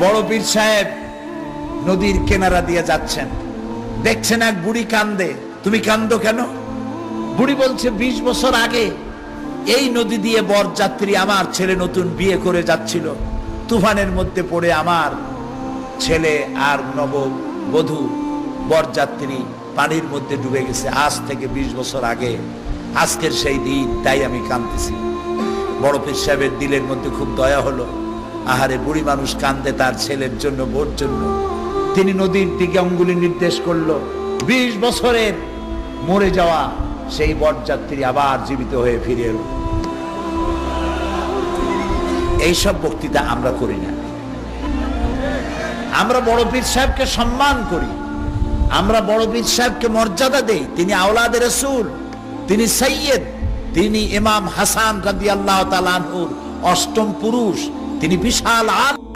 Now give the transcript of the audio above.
বড় পীর সাহেব নদীর কেনারা দিয়ে যাচ্ছেন। দেখছেন এক বুড়ি কান্দে। তুমি কান্দো কেন? বুড়ি বলছে, বিশ বছর আগে এই নদী দিয়ে বরযাত্রী আমার ছেলে নতুন বিয়ে করে যাচ্ছিল। তুফানের মধ্যে পড়ে আমার ছেলে আর নব বধূ বরযাত্রী পানির মধ্যে ডুবে গেছে। আজ থেকে বিশ বছর আগে, আজকের সেই দিন, তাই আমি কাঁদতেছি। বড় পীর সাহেবের দিলের মধ্যে খুব দয়া হলো। আহারে বুড়ি মানুষ কান্দে তার ছেলের জন্য বোর জন্য। তিনি নদীর দিকে অঙ্গুলি নির্দেশ করল, বিশ বছরের মরে যাওয়া সেই বরযাত্রী আবার জীবিত হয়ে ফিরে এলো। এইসব বক্তৃতা আমরা করি না। আমরা বড় পীর সাহেবকে সম্মান করি। আমরা বড় পীর সাহেবকে মর্যাদা দেই। তিনি আওলাদের রসুল, তিনি সৈয়দ তিনি ইমাম হাসান রাদি আল্লাহ তালানহুর অষ্টম পুরুষ। তিনি বিশাল আল